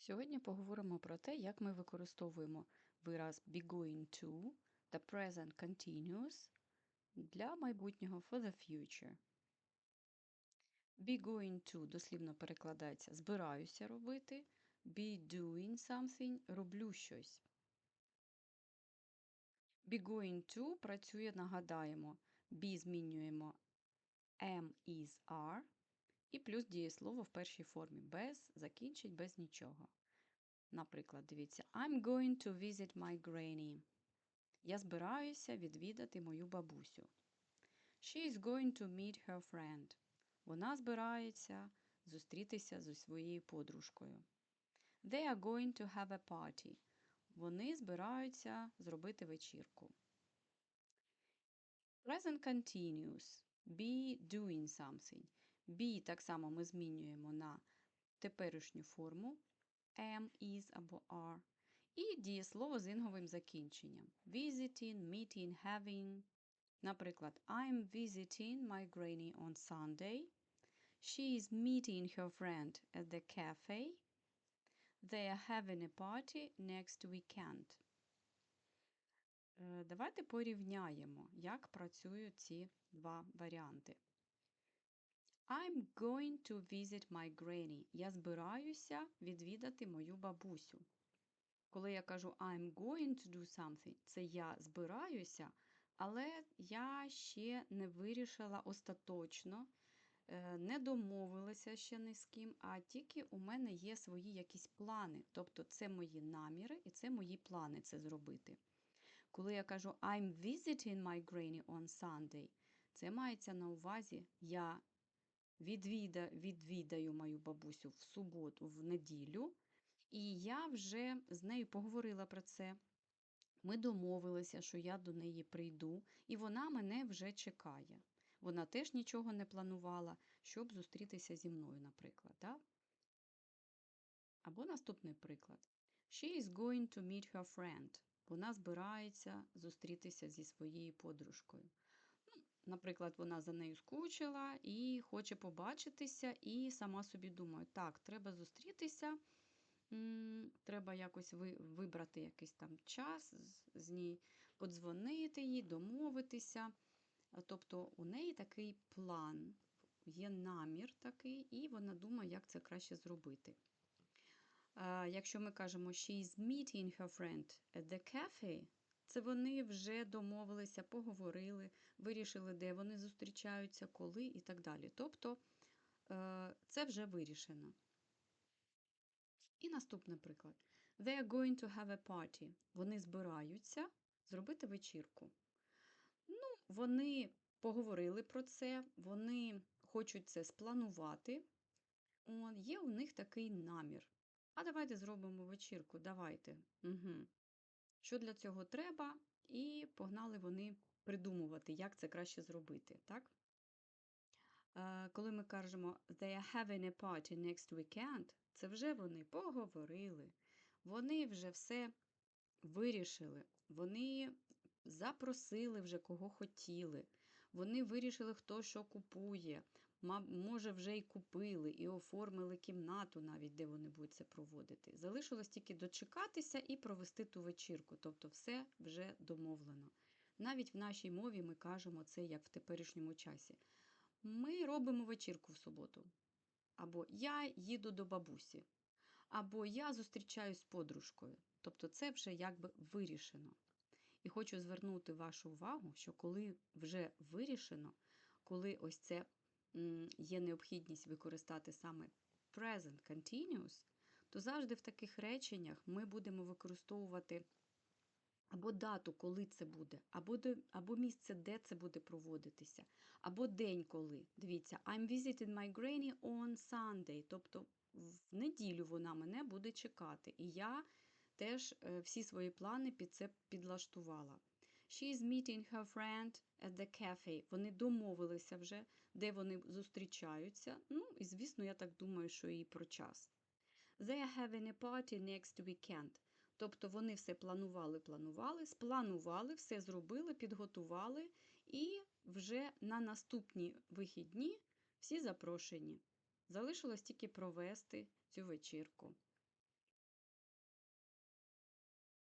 Сьогодні поговоримо про те, як ми використовуємо вираз be going to та present continuous для майбутнього for the future. Be going to дослівно перекладається збираюся робити, be doing something роблю щось. Be going to працює, нагадаємо, be змінюємо am, is, are і плюс дієслово в першій формі без закінчень, без нічого. Наприклад, дивіться, I'm going to visit my granny. Я збираюся відвідати мою бабусю. She is going to meet her friend. Вона збирається зустрітися зі своєю подружкою. They are going to have a party. Вони збираються зробити вечірку. Present continuous. Be doing something. Be так само ми змінюємо на теперішню форму am, is або are. І дієслово з інговим закінченням. Visiting, meeting, having. Наприклад, I'm visiting my granny on Sunday. She is meeting her friend at the cafe. They are having a party next weekend. Е, Давайте порівняємо, як працюють ці два варіанти. I'm going to visit my granny. Я збираюся відвідати мою бабусю. Коли я кажу I'm going to do something, це я збираюся, але я ще не вирішила остаточно, е, не домовилася ще ні з ким, а тільки у мене є свої якісь плани. Тобто це мої наміри і це мої плани це зробити. Коли я кажу I'm visiting my granny on Sunday, це мається на увазі я відвіда, відвідаю мою бабусю в суботу, в неділю, і я вже з нею поговорила про це. Ми домовилися, що я до неї прийду, і вона мене вже чекає. Вона теж нічого не планувала, щоб зустрітися зі мною, наприклад. Да? Або наступний приклад. She is going to meet her friend. Вона збирається зустрітися зі своєю подружкою. Наприклад, вона за нею скучила і хоче побачитися, і сама собі думає, так, треба зустрітися, треба якось вибрати якийсь там час, з ній подзвонити їй, домовитися. Тобто у неї такий план, є намір такий, і вона думає, як це краще зробити. Якщо ми кажемо she is meeting her friend at the cafe, це вони вже домовилися, поговорили, вирішили, де вони зустрічаються, коли і так далі. Тобто е, це вже вирішено. І наступний приклад. They are going to have a party. Вони збираються зробити вечірку. Ну, вони поговорили про це, вони хочуть це спланувати. Є у них такий намір. А давайте зробимо вечірку, давайте. Угу. Що для цього треба, і погнали вони придумувати, як це краще зробити. так? Е, Коли ми кажемо they are having a party next weekend, це вже вони поговорили, вони вже все вирішили, вони запросили вже кого хотіли, вони вирішили, хто що купує, може, вже й купили, і оформили кімнату навіть, де вони будуть це проводити. Залишилось тільки дочекатися і провести ту вечірку, тобто все вже домовлено. Навіть в нашій мові ми кажемо це як в теперішньому часі. Ми робимо вечірку в суботу. Або я їду до бабусі, або я зустрічаюсь з подружкою. Тобто це вже якби вирішено. І хочу звернути вашу увагу, що коли вже вирішено, коли ось це є необхідність використати саме present continuous, то завжди в таких реченнях ми будемо використовувати або дату, коли це буде, або, або місце, де це буде проводитися, або день коли. Дивіться, I'm visiting my granny on Sunday. Тобто в неділю вона мене буде чекати. І я теж е, всі свої плани під це підлаштувала. She is meeting her friend at the cafe. Вони домовилися вже, де вони зустрічаються. Ну, і звісно, я так думаю, що і про час. They are having a party next weekend. Тобто вони все планували, планували, спланували, все зробили, підготували, і вже на наступні вихідні всі запрошені. Залишилось тільки провести цю вечірку.